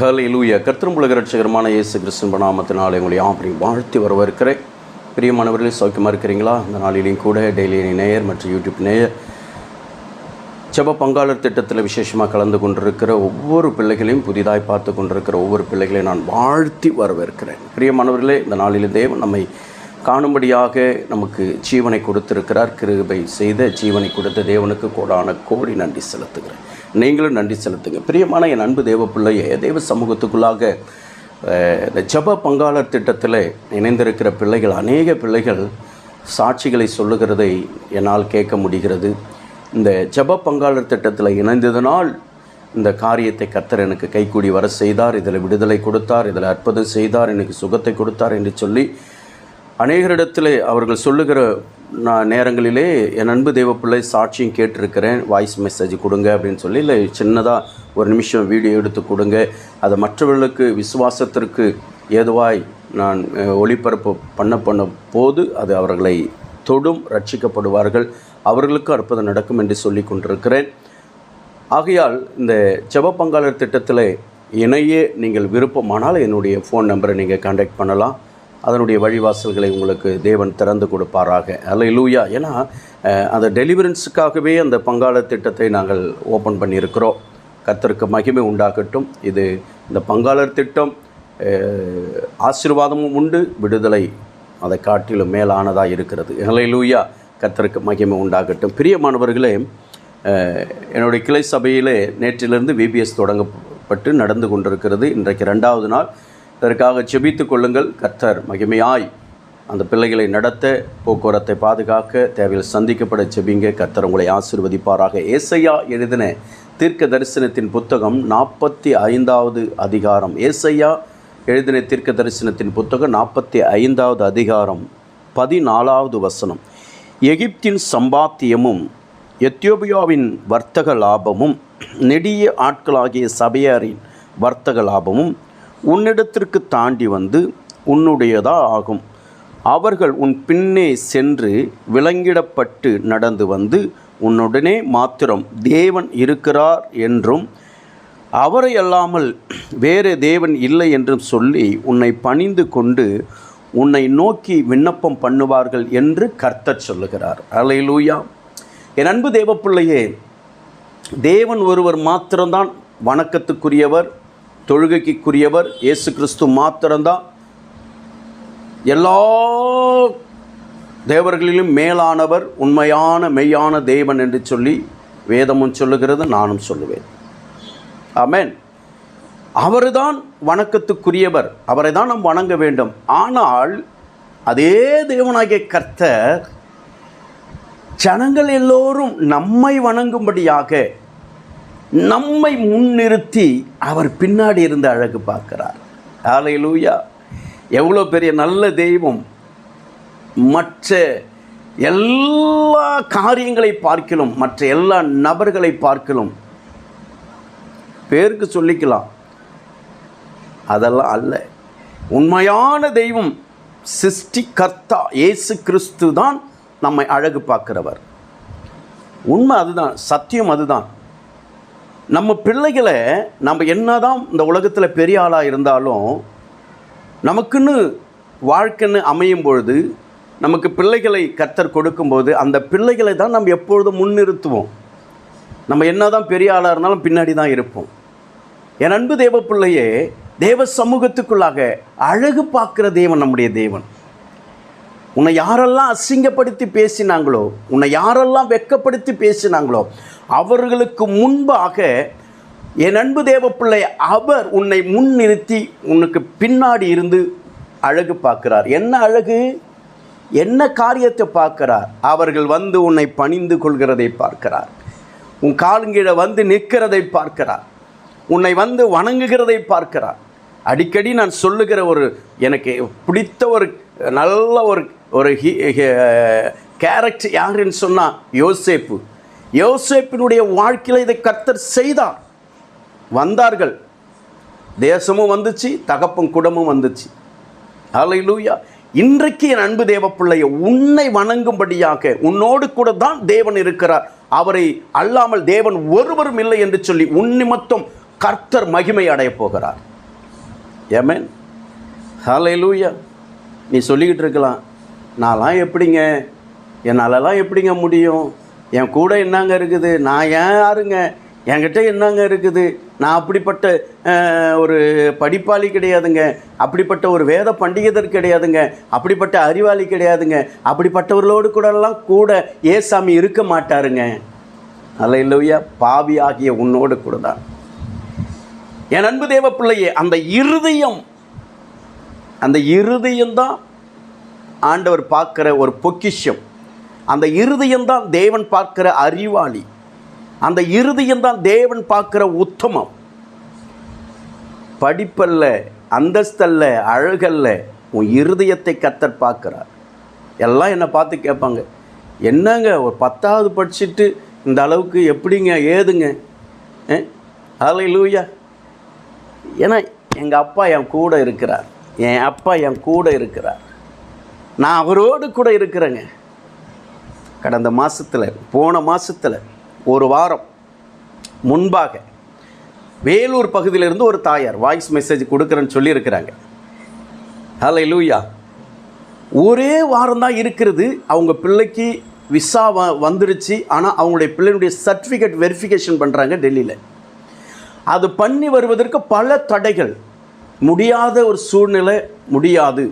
ஹalleluya கர்த்தரும் உலக ரட்சகரமான இயேசு கிறிஸ்தன் நாமத்தினால் உங்களை அப்படி வாழ்த்தி வரவேற்கிறேன். பிரியமானவர்களே சௌக்கியமாக இருக்கிறீங்களா? இந்த நாளிலையும் கூட டெய்லி நேயர் மற்றும் யூடியூப் நேயர். செப பங்காளர் திட்டத்தில் விசேஷமாக கலந்து கொண்டிருக்கிற ஒவ்வொரு பிள்ளைகளையும் புதிதாய் பார்த்து கொண்டிருக்கிற ஒவ்வொரு பிள்ளைகளையும் நான் வாழ்த்தி வரவேற்கிறேன். பிரியமானவர்களே இந்த நாளில் தேவன் நம்மை காணும்படியாக நமக்கு ஜீவனை கொடுத்திருக்கிறார். கிருபை செய்த ஜீவனை கொடுத்த தேவனுக்கு கோடான கோடி நன்றி செலுத்துகிறேன். நீங்களும் நன்றி செலுத்துங்க. பிரியமான என் அன்பு தேவ பிள்ளையே தேவ சமூகத்துக்குள்ளாக இந்த ஜப பங்காளர் திட்டத்தில் இணைந்திருக்கிற பிள்ளைகள் அநேக பிள்ளைகள் சாட்சிகளை சொல்லுகிறதை என்னால் கேட்க முடிகிறது. இந்த ஜப பங்காளர் திட்டத்தில் இணைந்ததனால் இந்த காரியத்தை கத்தர் எனக்கு கைக்கூடி வர செய்தார். இதில் விடுதலை கொடுத்தார். இதில் அற்புதம் செய்தார். எனக்கு சுகத்தை கொடுத்தார் என்று சொல்லி அநேகரிடத்தில் அவர்கள் சொல்லுகிற நான் நேரங்களிலே என் அன்பு தேவப்பிள்ளை சாட்சியும் கேட்டிருக்கிறேன். வாய்ஸ் மெசேஜ் கொடுங்க அப்படின்னு சொல்லி இல்லை சின்னதாக ஒரு நிமிஷம் வீடியோ எடுத்து கொடுங்க. அதை மற்றவர்களுக்கு விசுவாசத்திற்கு ஏதுவாய் நான் ஒளிபரப்பு பண்ண பண்ண போது அது அவர்களை தொடும் ரட்சிக்கப்படுவார்கள். அவர்களுக்கு அற்புதம் நடக்கும் என்று சொல்லி கொண்டிருக்கிறேன். ஆகையால் இந்த செவ பங்காளர் திட்டத்தில் இணையே நீங்கள் விருப்பமானால் என்னுடைய ஃபோன் நம்பரை நீங்கள் காண்டாக்ட் பண்ணலாம். அதனுடைய வழிவாசல்களை உங்களுக்கு தேவன் திறந்து கொடுப்பாராக. அல்ல லூயா ஏன்னா அந்த டெலிவரன்ஸுக்காகவே அந்த பங்காளர் திட்டத்தை நாங்கள் ஓப்பன் பண்ணியிருக்கிறோம். கத்தருக்கு மகிமை உண்டாகட்டும். இது இந்த பங்காளர் திட்டம் ஆசீர்வாதமும் உண்டு விடுதலை அதை காட்டிலும் மேலானதாக இருக்கிறது. லூயா கத்தருக்கு மகிமை உண்டாகட்டும். பிரியமானவர்களே என்னுடைய கிளை சபையிலே நேற்றிலிருந்து விபிஎஸ் தொடங்கப்பட்டு நடந்து கொண்டிருக்கிறது. இன்றைக்கு ரெண்டாவது நாள். இதற்காக செபித்து கொள்ளுங்கள். கர்த்தர் மகிமையாய். அந்த பிள்ளைகளை நடத்த போக்குவரத்தை பாதுகாக்க தேவையில் சந்திக்கப்பட செபிங்க கர்த்தர் உங்களை ஆசீர்வதிப்பாராக. ஏசையா எழுதின தீர்க்க தரிசனத்தின் புத்தகம் நாற்பத்தி ஐந்தாவது அதிகாரம். ஏசையா எழுதின தீர்க்க தரிசனத்தின் புத்தகம் நாற்பத்தி ஐந்தாவது அதிகாரம் பதினாலாவது வசனம். எகிப்தின் சம்பாத்தியமும் எத்தியோபியாவின் வர்த்தக லாபமும் நெடிய ஆட்களாகிய சபையாரின் வர்த்தக லாபமும் உன்னிடத்திற்கு தாண்டி வந்து உன்னுடையதா ஆகும். அவர்கள் உன் பின்னே சென்று விலங்கிடப்பட்டு நடந்து வந்து உன்னுடனே மாத்திரம் தேவன் இருக்கிறார் என்றும் அவரை அல்லாமல் வேறு தேவன் இல்லை என்றும் சொல்லி உன்னை பணிந்து கொண்டு உன்னை நோக்கி விண்ணப்பம் பண்ணுவார்கள் என்று கர்த்தர் சொல்லுகிறார். அலை லூயா என் அன்பு தேவப்பிள்ளையே தேவன் ஒருவர் மாத்திரம்தான் வணக்கத்துக்குரியவர். தொழுகைக்குரியவர் இயேசு கிறிஸ்து மாத்திரம்தான். எல்லா தேவர்களிலும் மேலானவர் உண்மையான மெய்யான தேவன் என்று சொல்லி வேதமும் சொல்லுகிறது நானும் சொல்லுவேன். ஆமேன். அவர்தான் வணக்கத்துக்குரியவர். அவரை தான் நாம் வணங்க வேண்டும். ஆனால் அதே தேவனாகிய கர்த்தர் ஜனங்கள் எல்லோரும் நம்மை வணங்கும்படியாக நம்மை முன்னிறுத்தி அவர் பின்னாடி இருந்து அழகு பார்க்கிறார். லூயா எவ்வளோ பெரிய நல்ல தெய்வம். மற்ற எல்லா காரியங்களை பார்க்கிலும் மற்ற எல்லா நபர்களை பார்க்கிலும் பேருக்கு சொல்லிக்கலாம். அதெல்லாம் அல்ல. உண்மையான தெய்வம் சிருஷ்டிகர்த்தா இயேசு கிறிஸ்து தான் நம்மை அழகு பார்க்கிறவர். உண்மை அதுதான் சத்தியம் அதுதான். நம்ம பிள்ளைகளை நம்ம என்னதான் இந்த உலகத்தில் பெரிய ஆளாக இருந்தாலும் நமக்குன்னு வாழ்க்கைன்னு அமையும் பொழுது நமக்கு பிள்ளைகளை கத்தர் கொடுக்கும்போது அந்த பிள்ளைகளை தான் நம்ம எப்பொழுதும் முன்னிறுத்துவோம். நம்ம என்னதான் பெரிய ஆளாக இருந்தாலும் பின்னாடி தான் இருப்போம். என் அன்பு தேவ பிள்ளையே தேவ சமூகத்துக்குள்ளாக அழகு பார்க்குற தேவன் நம்முடைய தேவன். உன்னை யாரெல்லாம் அசிங்கப்படுத்தி பேசினாங்களோ உன்னை யாரெல்லாம் வெட்கப்படுத்தி பேசினாங்களோ அவர்களுக்கு முன்பாக என் அன்பு தேவப்பிள்ளை அவர் உன்னை முன் நிறுத்தி உனக்கு பின்னாடி இருந்து அழகு பார்க்கிறார். என்ன அழகு? என்ன காரியத்தை பார்க்கிறார்? அவர்கள் வந்து உன்னை பணிந்து கொள்கிறதை பார்க்கிறார். உன் காலங்கீழே வந்து நிற்கிறதை பார்க்கிறார். உன்னை வந்து வணங்குகிறதை பார்க்கிறார். அடிக்கடி நான் சொல்லுகிற ஒரு எனக்கு பிடித்த ஒரு நல்ல ஒரு ஒரு ஹி கேரக்டர் யாருன்னு சொன்னால் யோசேப்பு. யோசேப்பினுடைய வாழ்க்கையில் இதை கர்த்தர் செய்தார். வந்தார்கள். தேசமும் வந்துச்சு தகப்பும் குடமும் வந்துச்சு. ஹalleluya இன்றைக்கு என் அன்பு தேவ பிள்ளைய உன்னை வணங்கும்படியாக உன்னோடு கூட தான் தேவன் இருக்கிறார். அவரை அல்லாமல் தேவன் ஒருவரும் இல்லை என்று சொல்லி உன்னிமத்தம் கர்த்தர் மகிமை அடையப் போகிறார். ஏமேன் லூயா நீ சொல்லிக்கிட்டு இருக்கலாம். நான்லாம் எப்படிங்க? என்னாலலாம் எப்படிங்க முடியும்? என் கூட என்னங்க இருக்குது? நான் ஏன் யாருங்க? என்கிட்ட என்னங்க இருக்குது? நான் அப்படிப்பட்ட ஒரு படிப்பாளி கிடையாதுங்க. அப்படிப்பட்ட ஒரு வேத பண்டிகதர் கிடையாதுங்க. அப்படிப்பட்ட அறிவாளி கிடையாதுங்க. அப்படிப்பட்டவர்களோடு கூடலாம் கூட ஏசாமி இருக்க மாட்டாருங்க. அல்ல இல்லையா பாவி ஆகிய உன்னோடு கூட தான் என் அன்பு தேவ பிள்ளையே அந்த இருதயம் அந்த இருதயம்தான் ஆண்டவர் பார்க்குற ஒரு பொக்கிஷம். அந்த இருதயம்தான் தேவன் பார்க்குற அறிவாளி. அந்த இருதயம்தான் தேவன் பார்க்குற உத்தமம். படிப்பல்ல அந்தஸ்தல்ல அழகல்ல உன் இருதயத்தை கத்தர் பார்க்குறார். எல்லாம் என்னை பார்த்து கேட்பாங்க என்னங்க ஒரு பத்தாவது படிச்சுட்டு இந்த அளவுக்கு எப்படிங்க ஏதுங்க? அதில் லூயா ஏன்னா எங்கள் அப்பா என் கூட இருக்கிறார். என் அப்பா என் கூட இருக்கிறார். நான் அவரோடு கூட இருக்கிறேங்க. கடந்த மாதத்தில் போன மாதத்தில் ஒரு வாரம் முன்பாக வேலூர் பகுதியிலிருந்து ஒரு தாயார் வாய்ஸ் மெசேஜ் கொடுக்குறேன்னு சொல்லியிருக்கிறாங்க. ஹலை லூயா ஒரே வாரம் தான் இருக்கிறது. அவங்க பிள்ளைக்கு விசா வ வந்துருச்சு. ஆனால் அவங்களுடைய பிள்ளைனுடைய சர்டிஃபிகேட் வெரிஃபிகேஷன் பண்ணுறாங்க டெல்லியில். அது பண்ணி வருவதற்கு பல தடைகள். முடியாத ஒரு சூழ்நிலை முடியாது.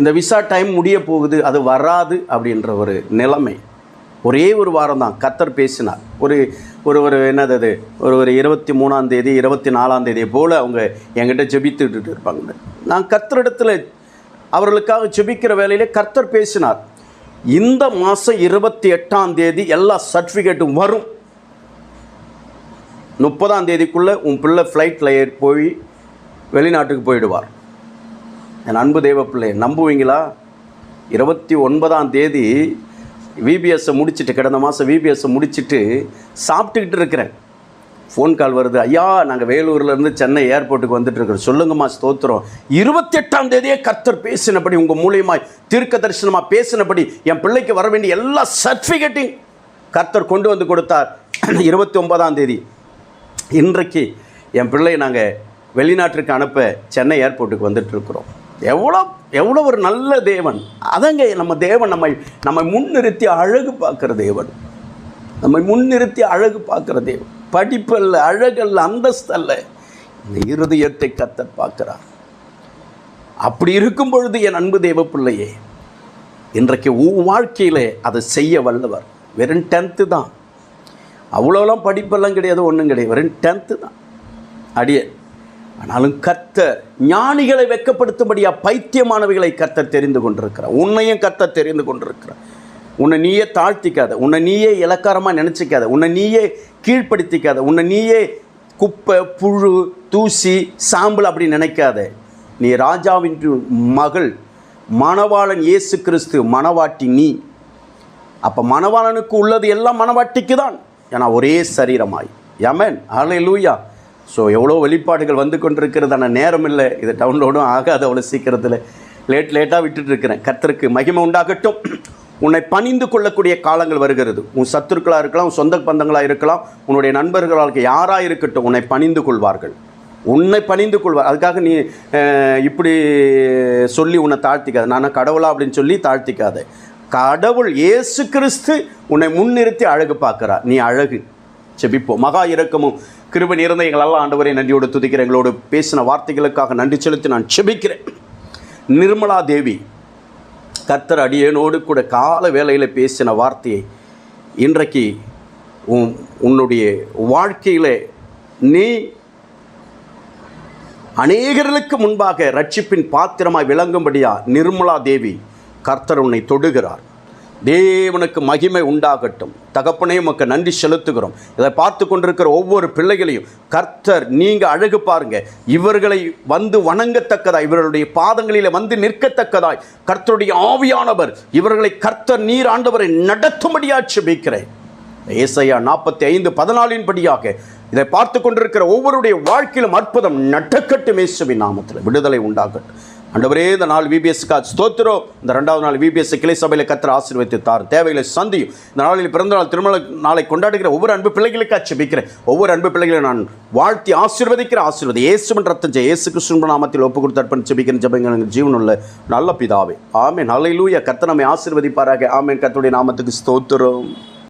இந்த விசா டைம் முடிய போகுது அது வராது அப்படின்ற ஒரு நிலைமை. ஒரே ஒரு வாரம் தான் கத்தர் பேசினார். ஒரு ஒரு ஒரு என்னது அது? ஒரு ஒரு இருபத்தி மூணாம் தேதி இருபத்தி நாலாம் தேதி போல் அவங்க என்கிட்ட ஜெபித்துட்டு இருப்பாங்க. நான் கத்தரிடத்தில் அவர்களுக்காக ஜெபிக்கிற வேலையிலே கர்த்தர் பேசினார். இந்த மாதம் இருபத்தி எட்டாம் தேதி எல்லா சர்டிஃபிகேட்டும் வரும். முப்பதாம் தேதிக்குள்ளே உன் பிள்ளை ஃப்ளைட்டில் போய் வெளிநாட்டுக்கு போயிடுவார். என் அன்பு தெய்வ பிள்ளை நம்புவீங்களா இருபத்தி ஒன்பதாம் தேதி விபிஎஸ்ஸை முடிச்சுட்டு கடந்த மாதம் விபிஎஸ்ஸை முடிச்சுட்டு சாப்பிட்டுக்கிட்டு இருக்கிறேன். ஃபோன் கால் வருது. ஐயா நாங்கள் வேலூர்லேருந்து சென்னை ஏர்போர்ட்டுக்கு வந்துட்டு இருக்கிறோம். சொல்லுங்கம்மா ஸ்தோத்திரம். இருபத்தெட்டாம் தேதியே கர்த்தர் பேசினபடி உங்கள் மூலியமாக தீர்க்க தரிசனமாக பேசினபடி என் பிள்ளைக்கு வர வேண்டிய எல்லா சர்டிஃபிகேட்டையும் கர்த்தர் கொண்டு வந்து கொடுத்தார். இருபத்தி ஒன்பதாம் தேதி. இன்றைக்கு என் பிள்ளையை நாங்கள் வெளிநாட்டிற்கு அனுப்ப சென்னை ஏர்போர்ட்டுக்கு வந்துட்டுருக்குறோம் எவ்வளோ எவ்வளோ ஒரு நல்ல தேவன். அதங்க நம்ம தேவன் நம்மை நம்மை முன்னிறுத்தி அழகு பார்க்குற தேவன். நம்மை முன்னிறுத்தி அழகு பார்க்குற தேவன். படிப்பல்ல அழகல்ல அந்தஸ்தல்ல இந்த இருதயத்தை கத்தர் பார்க்குறார். அப்படி இருக்கும் பொழுது என் அன்பு தேவ பிள்ளையே இன்றைக்கு உன் வாழ்க்கையிலே அதை செய்ய வல்லவர். வெறும் டென்த்து தான். அவ்வளோலாம் படிப்பெல்லாம் கிடையாது ஒன்றும் கிடையாது. வெறும் டென்த்து தான். அடியே ஆனாலும் கர்த்தர் ஞானிகளை வெக்கப்படுத்தும்படியா பைத்தியமானவைகளை கர்த்தர் தெரிந்து கொண்டிருக்கிறார். உன்னையும் கர்த்தர் தெரிந்து கொண்டிருக்கிறார். உன்னை நீயே தாழ்த்திக்காத உன்னை நீயே இலக்காரமாக நினச்சிக்காத உன்னை நீயே கீழ்ப்படுத்திக்காத உன்னை நீயே குப்பை புழு தூசி சாம்பல் அப்படி நினைக்காத. நீ ராஜாவின் மகள் மணவாளன் இயேசு கிறிஸ்து மணவாட்டி நீ. அப்போ மணவாளனுக்கு உள்ளது எல்லாம் மணவாட்டிக்கு தான் ஏன்னா ஒரே சரீரமாய். யமன் அலை லூயா ஸோ எவ்வளோ வெளிப்பாடுகள் வந்து கொண்டிருக்கிறதான நேரம் இல்லை. இது டவுன்லோடும் ஆகாது அவ்வளோ சீக்கிரத்தில். லேட் லேட்டாக விட்டுட்டு இருக்கிறேன். கர்த்தருக்கு மகிமை உண்டாகட்டும். உன்னை பணிந்து கொள்ளக்கூடிய காலங்கள் வருகிறது. உன் சத்துருக்களாக இருக்கலாம் உன் சொந்த பந்தங்களாக இருக்கலாம் உன்னுடைய நண்பர்களாக யாராக இருக்கட்டும் உன்னை பணிந்து கொள்வார்கள். உன்னை பணிந்து கொள்வார். அதுக்காக நீ இப்படி சொல்லி உன்னை தாழ்த்திக்காத. நான் கடவுளா அப்படின்னு சொல்லி தாழ்த்திக்காத. கடவுள் இயேசு கிறிஸ்து உன்னை முன்னிறுத்தி அழகு பார்க்குறா நீ அழகு. செபிப்போம் மகா இரக்கமும் கிருப நிறைந்த எங்கள் அல்ல ஆண்டவரை நன்றியோடு துதிக்கிறேன். எங்களோடு பேசின வார்த்தைகளுக்காக நன்றி செலுத்தி நான் செபிக்கிறேன் நிர்மலா தேவி கர்த்தர் அடியனோடு கூட கால வேளையில் பேசின வார்த்தையை இன்றைக்கு உன் உன்னுடைய வாழ்க்கையில் நீ அநேகர்களுக்கு முன்பாக ரட்சிப்பின் பாத்திரமாய் விளங்கும்படியா நிர்மலா தேவி கர்த்தர் உன்னை தொடுகிறார். தேவனுக்கு மகிமை உண்டாகட்டும். தகப்பனே உமக்கு நன்றி செலுத்துகிறோம். இதை பார்த்து கொண்டிருக்கிற ஒவ்வொரு பிள்ளைகளையும் கர்த்தர் நீங்க அழகு பாருங்க. இவர்களை வந்து வணங்கத்தக்கதாய் இவர்களுடைய பாதங்களில் வந்து நிற்கத்தக்கதாய் கர்த்தருடைய ஆவியானவர் இவர்களை கர்த்தர் நீர் ஆண்டவரை நடத்தும்படியா செபிக்கிறேன் ஏசையா நாற்பத்தி ஐந்து பதினாலின் படியாக இதை பார்த்து கொண்டிருக்கிற ஒவ்வொருடைய வாழ்க்கையிலும் அற்புதம் நடக்கட்டும் இயேசுவின் நாமத்தில். விடுதலை உண்டாகட்டும். அண்டவரே இந்த நாள் விபிஎஸ்க்கு ஸ்தோத்திரம். இந்த ரெண்டாவது நாள் விபிஎஸ் கிளை சபையில் கத்திர ஆசீர்வதித்து தார் தேவைகளை சந்தியும். இந்த நாளில் பிறந்தநாள் திருமண நாளை கொண்டாடுகிற ஒவ்வொரு அன்பு பிள்ளைகளுக்காக செபிக்கிறேன் ஒவ்வொரு அன்பு பிள்ளைகளை நான் வாழ்த்தி ஆசீர்வதிக்கிற ஆசீர்வதி இயேசுவின் ரத்தம் ஜெய இயேசு கிருஷ்ணன் நாமத்தில் ஒப்பு கொடுத்து அர்ப்பணி செபிக்கிற ஜெபங்கள் எங்கள் ஜீவனுள்ள நல்ல பிதாவே. ஆமென். ஹalleluya. கத்தனமை நம்மை ஆசீர்வதிப்பாராக. ஆமென். கத்துடைய நாமத்துக்கு ஸ்தோத்திரம்.